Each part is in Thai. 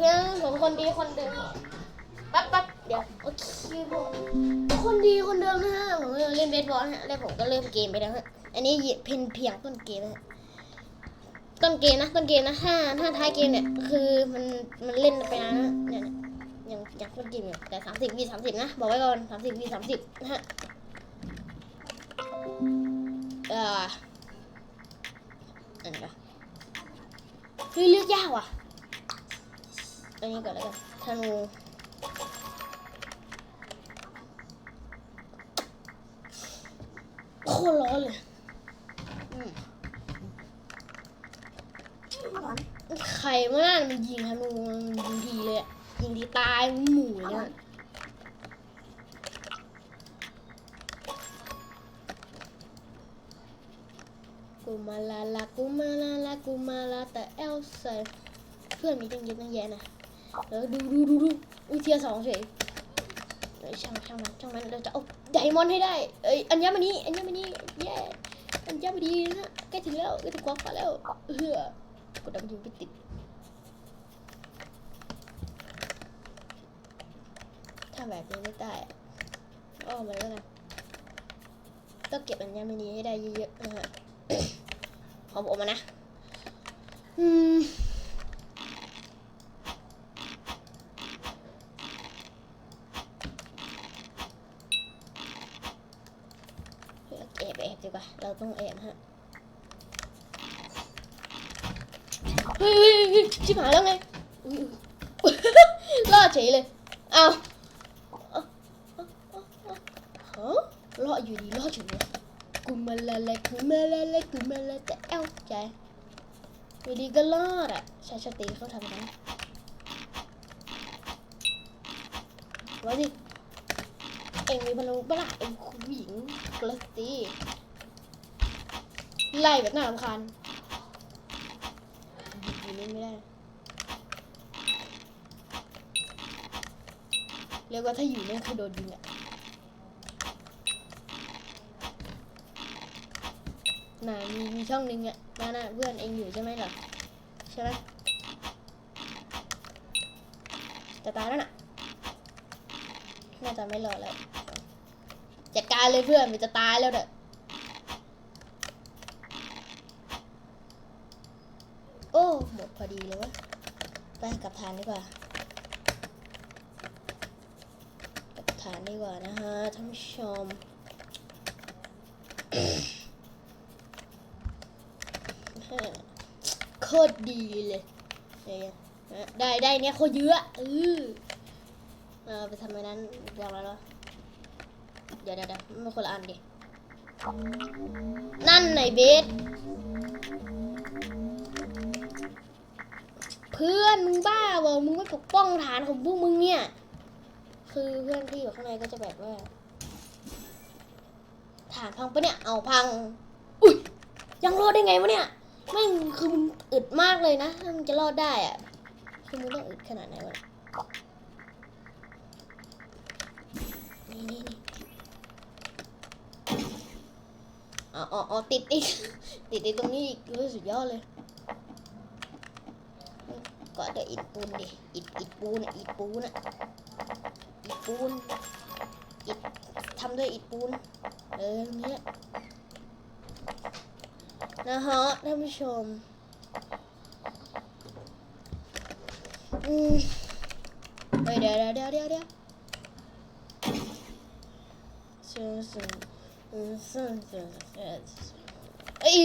เคผมคนดีคนเดิมแป๊บแป๊บเดี๋ยวโอเคผมคนดีคนเดิมนะฮะผมเล่นเบสบอลฮะแล้วผมก็เริ่มเกมไปแล้วฮะอันนี้เพียงเพียงต้นเกมฮะต้นเกมนะต้นเกมนะถ้าถ้าท้ายเกมเนี่ยคือมันมันเล่นไปแล้วนะเนี่ยยังยังต้นเกมอยู่แต่สามสิบวีสามสิบนะบอกไว้ก่อนสามสิบวีสามสิบนะฮะเอ่ออันนี้เฮ้ยเลือกยากว่ะ อันนี้ก่อนแล้วกันธนูโคตรร้อนเลยอืมใครมากมันยิงธนูมันยิงทีเลยอะยิงทีตายหมู่เลยอะกูมาลาลากูมาลาลากูมาลาแต่เอลใส่เพื่อนมีตั้งเยอะตั้งแยะนะ เออดูดูดูดูอุ้ยเทียสองเฉยเอ้ยช่างช่างมันช่างมันเราจะเอาไดมอนด์ให้ได้เอ้ยอัญมณีอัญมณีแย่อัญมณีนะใกล้ถึงแล้วใกล้ถึงกองฟ้าแล้วเออกดดันยิงไปติดถ้าแบบนี้ไม่ได้อ้อมาแล้วกันต้องเก็บอัญมณีให้ได้เยอะๆนะฮะ ขอบอกมานะอืม แอบแอบดีกว่า เราต้องแอบฮะเฮ้ยชิบหายแล้วไงรอดเฉยเลยเอาฮะรอดอยู่ดีรอดอยู่เลยกูมาละละกูมาละละกูมาละแต่เอ้าใจอยู่ดีก็รอดอะชายชาตรีเขาทำกันว่าดิเอ็งมีพลังปะล่ะเอ็งคุณผู้หญิงกระตี ไล่แบบน่ารำคาญอยู่นี่ไม่ได้เรียกว่าถ้าอยู่นี่คือโดนยิงอะน่ะมีมีช่องหนึงอะนั่นน่ะเพื่อนเองอยู่ใช่ไหมล่ะใช่ไหมจะตายแล้วน่ะน่าจะไม่รอดแล้วจัดการเลยเพื่อนมันจะตายแล้วเด้อโอ้ หมดพอดีเลยวะไปกลับฐานดีกว่ากลับฐานดีกว่านะฮะท่านผู้ชมโคตรดีเลยได้ได้เนี่ยโคตรเยอะเออเอไปทำไมนั้นเรียบร้อยแล้วเดี๋ยวเดี๋ยวเดี๋ยวมันคนละอันดิ นั่นไหนเบส พื่อนมึงบ้าเวะมึงไม่ปกป้องฐานของพวกมึงเนี่ย คือเพื่อนที่อยู่ข้างในก็จะแบบว่าฐานพังปะเนี่ย เอาพัง อุ้ยยังรอดได้ไงวะเนี่ยแม่คือมึงอึดมากเลยนะถ้ามึงจะรอดได้อะคือมึงต้องอึดขนาดไหนวะนี่นี่นี่อ๋ออ๋ออ๋อติดอีกติดอีกตรงนี้อีกรู้สุดยอดเลย ก็เดี๋ยวอิดปูนดิ อิดอิดปูนอิดปูนอะอิดปูน อิดทำด้วยอิดปูน เออเนี้ยนะฮะท่านผู้ชม อืมเฮ้ยเดี๋ยวเดี๋ยวเดี๋ยวเดี๋ยวเดี๋ยวเอ้ย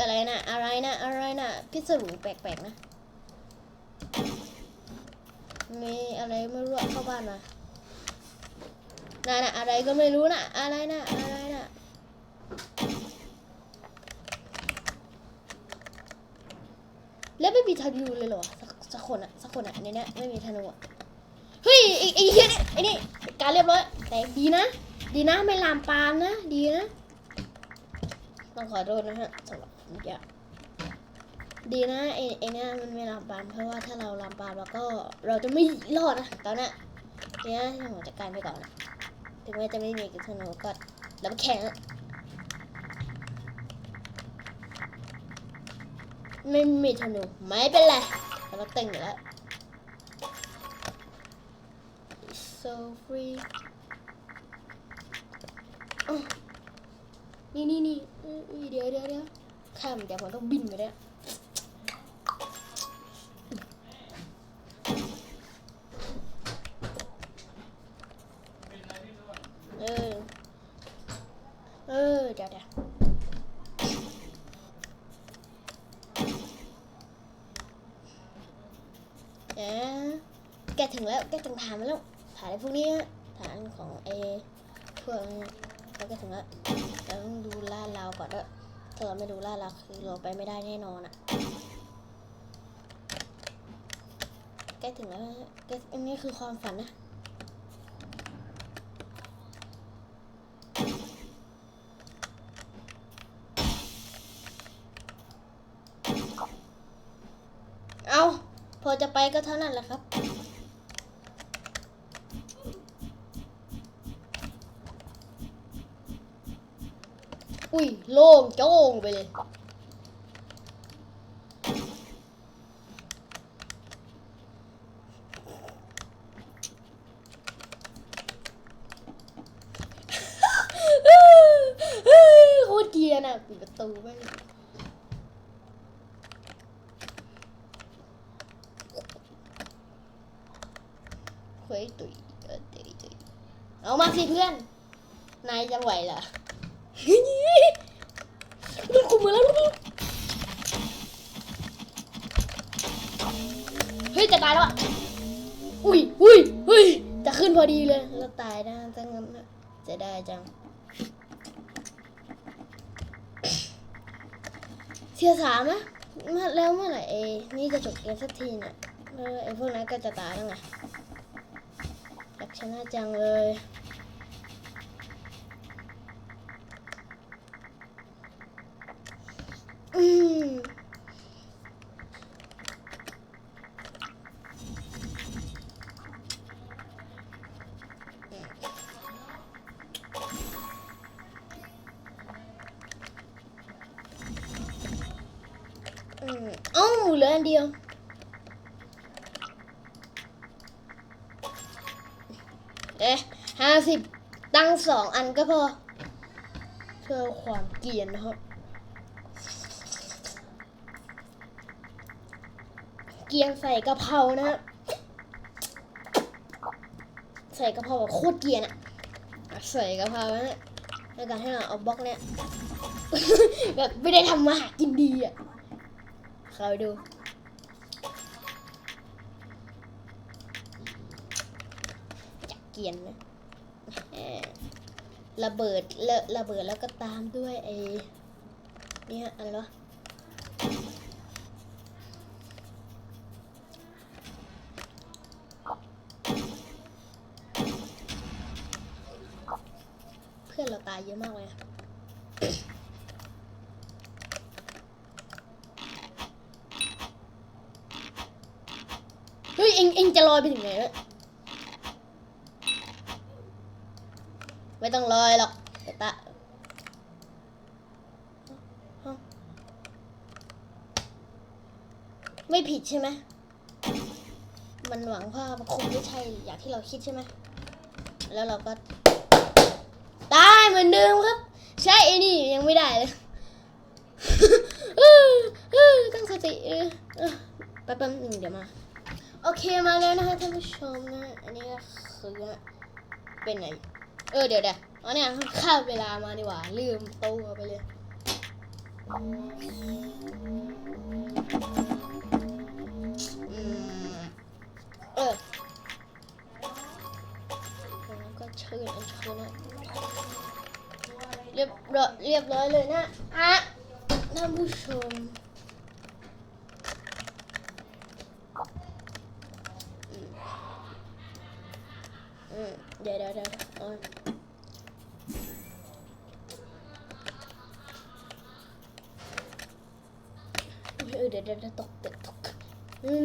อะไรนะอะไรนะอะไรนะพิศรุแปลกๆนะ มีอะไรไม่รู้เข้าบ้านมาน่ะนะอะไรก็ไม่รู้นะอะไรนะอะไรนะแล้วไม่มีธนูเลยเหรอสักสักคนอะสักคนอะในนี้ไม่มีธนูอะเฮ้ยไอ้ไอ้เหี้ยเนี่ยไอ้นี่การเรียบร้อย แต่ดีนะ ดีนะไม่ลามปามนะ ดีนะ ต้องขอโทษนะฮะสำหรับเมื่อกี้ ดีนะไอ้ไอ้เนี่ยมันไม่ลามปามเพราะว่าถ้าเราลามปามแล้วก็เราจะไม่รอดนะตอนนี้เนี่ยห้ผมจัดการไปก่อนนะถึงแม้จะไม่มีกิจสนก็แล้วแข่งไม่มีธนูไม่เป็นไรเราเต็งอยู่แล้ว so free นี่นี่นี่เอ้ยเดี๋ยวเดี๋ยวเดี๋ยวข้ามเดี๋ยวผมต้องบินไปแล้วเออ เออ เดี๋ยวเดี๋ยว อะแกถึงแล้วแกถึงฐานมาแล้วฐานไอ้พวกนี้ฐานของไอ้พวกนี้แล้วแกถึงแล้วเราต้องดูลาเราวก่อนด้วยถ้าเราไม่ดูลาเราคือเราไปไม่ได้แน่นอนอะแกถึงแล้วแกอันนี้คือความฝันนะ เอาพ อจะไปก็เท่านั้นแหละครับ อุ้ยโล่งโจ้งไปเลยโคตรเกียร์น่ะปิดประตูแม่ง ยตุยเออตุยตุยเอามาสิเพื่อน นายจะไหวเหรอเฮ้ยลูกคุมมาแล้วลูกเฮ้ยจะตายแล้วอะ อุ้ยอุ้ยอุ้ยจะขึ้นพอดีเลยแล้วตายนะจังงั้นน่ะจะได้จัง เสียสามนะแล้วเมื่อไหร่เอนี่จะจบเกมสักทีเนี่ยเออไอพวกนั้นก็จะตายแล้วไง อยากชนะจังเลยอืมอืมเอ้าเหลืออันเดียว เอ๊ะห้าสิบตั้งสองอันก็พอเพื่อความเกียนนะครับ เกียนใส่กะเพรานะใส่กะเพราแบบโคตรเกียนอะใส่กะเพรานะในการให้เราเอาบล็อกเนี้ยแบบไม่ได้ทำมาหากินดีอะเขาดูจักเกียนนะ ระเบิดและระเบิดแล้วก็ตามด้วยไอ้เนี่ยอะไรวะเพื่อนเราตายเยอะมากเลยเฮ้ยเอ็งเอ็งจะลอยไปถึงไหนเนี่ย ไม่ต้องลอยหรอกเดี๋ยวตะฮะไม่ผิดใช่ไหม มันหวังว่ามันคงไม่ใช่อย่างที่เราคิดใช่ไหม แล้วเราก็ตายเหมือนเดิมครับ ใช่ไอ้นี่ยังไม่ได้เลยตั้งสติแป๊บๆหนึ่งเดี๋ยวมา โอเคมาแล้วนะคะท่านผู้ชมนะ อันนี้ก็คือเป็นไง เออเดี๋ยวเดี๋ยวเอาเนี่ยข้าเวลามาดีกว่า ลืมตัวไปเลยเออแล้วก็เชิญอันเชิญนะเรียบร้อยเรียบร้อยเลยนะอะท่านผู้ชม อืม อืมเดี๋ยวเดี๋ยวเดี๋ยวเอาเออเดี๋ยวเดี๋ยวเดี๋ยวตกเดี๋ยวตก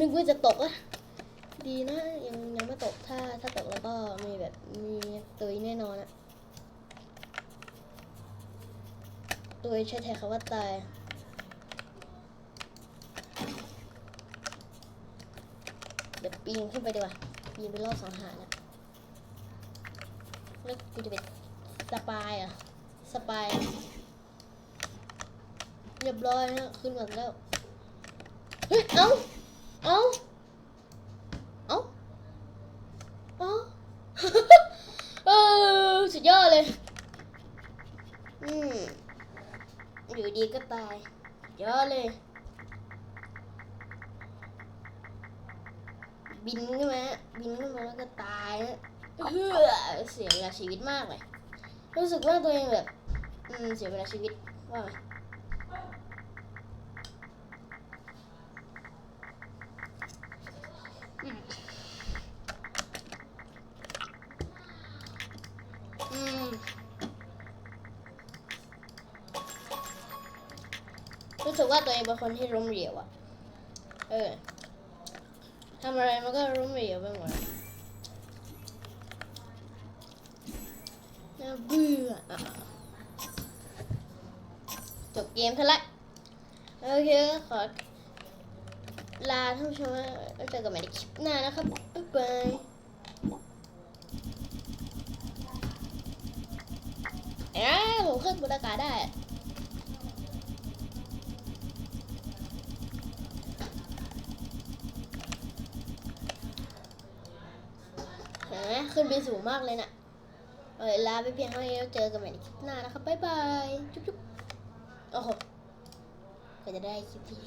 นึกว่าจะตกอะดีนะยังยังไม่ตกถ้าถ้าตกแล้วก็มีแบบมีตุยแน่นอนอะตุยใช้แทนคำว่าตายเดี๋ยวปีนขึ้นไปดีกว่าปีนไปรอบสังหารนะ แล้วกูจะเป็นสปายอะสปายเรียบร้อยนะขึ้นมาแล้วเฮ้ยเอ้าเอ้าเอ้าเอ้าเออสุดยอดเลยอืมอยู่ดีก็ตายยอดเลย บินขึ้นมาบินขึ้นมาแล้วก็ตายฮะ เฮ้อเสียเวลาชีวิตมากเลย รู้สึกว่าตัวเองแบบ อืม เสียเวลาชีวิตว่าไหมอืมอืมรู้สึกว่าตัวเองเป็นคนที่ล้มเหลวอะเออทำอะไรมันก็ล้มเหลวไปหมดอะ น่าเบื่อจบเกมเท่าละโอเคขอลาท่านผู้ชมแล้วเจอกันใหม่ในคลิปหน้านะครับ บ๊ายบายเอ้ยผมขึ้นบนอากาศได้อะเห็นไหมขึ้นไปสูงมากเลยน่ะ เออลาไปเพียงเท่านี้แล้วเจอกันใหม่ในคลิปหน้านะครับบ๊ายบาย จุ๊บจุ๊บโอ้โหก็จะได้คลิปที่